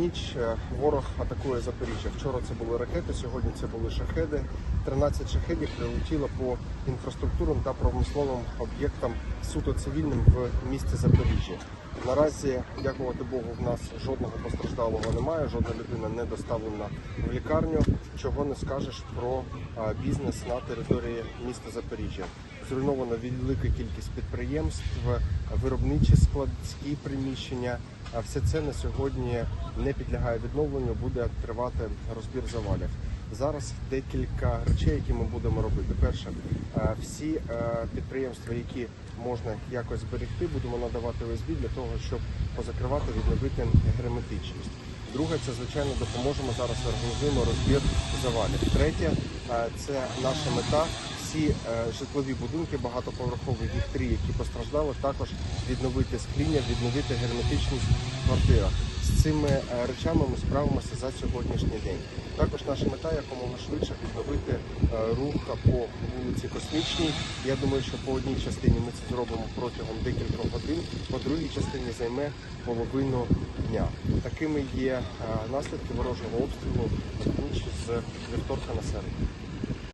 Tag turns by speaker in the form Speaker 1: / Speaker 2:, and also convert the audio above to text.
Speaker 1: ніч е, ворог атакує Запоріжжя. Вчора це були ракети, сьогодні це були шахеди. 13 шахедів прилетіло по інфраструктурним та промисловим об'єктам суто цивільним в місті Запоріжжя. Наразі, дякувати Богу, в нас жодного постраждалого немає, жодна людина не доставлена в лікарню. Чого не скажеш про бізнес на території міста Запоріжжя. Зруйновано велика кількість підприємств, виробничі складські приміщення. А все це на сьогодні не підлягає відновленню, буде тривати розбір завалів. Зараз декілька речей, які ми будемо робити. Перше, е, всі е, підприємства, які можна якось зберегти, будемо надавати ОСБ для того, щоб позакривати, відновити герметичність. Друге, це звичайно допоможемо зараз. Організуємо розбір завалів. Третє, е, це наша мета. Всі житлові будинки, багатоповерхові їх три, які постраждали, також відновити скління, відновити герметичність в квартирах. З цими е, речами ми справимося за сьогоднішній день. Також наша мета якомога швидше відновити е, рух по вулиці Космічній. Я думаю, що по одній частині ми це зробимо протягом декількох годин, по другій частині займе половину дня. Такими є е, наслідки ворожого обстрілу з вівторка на середу.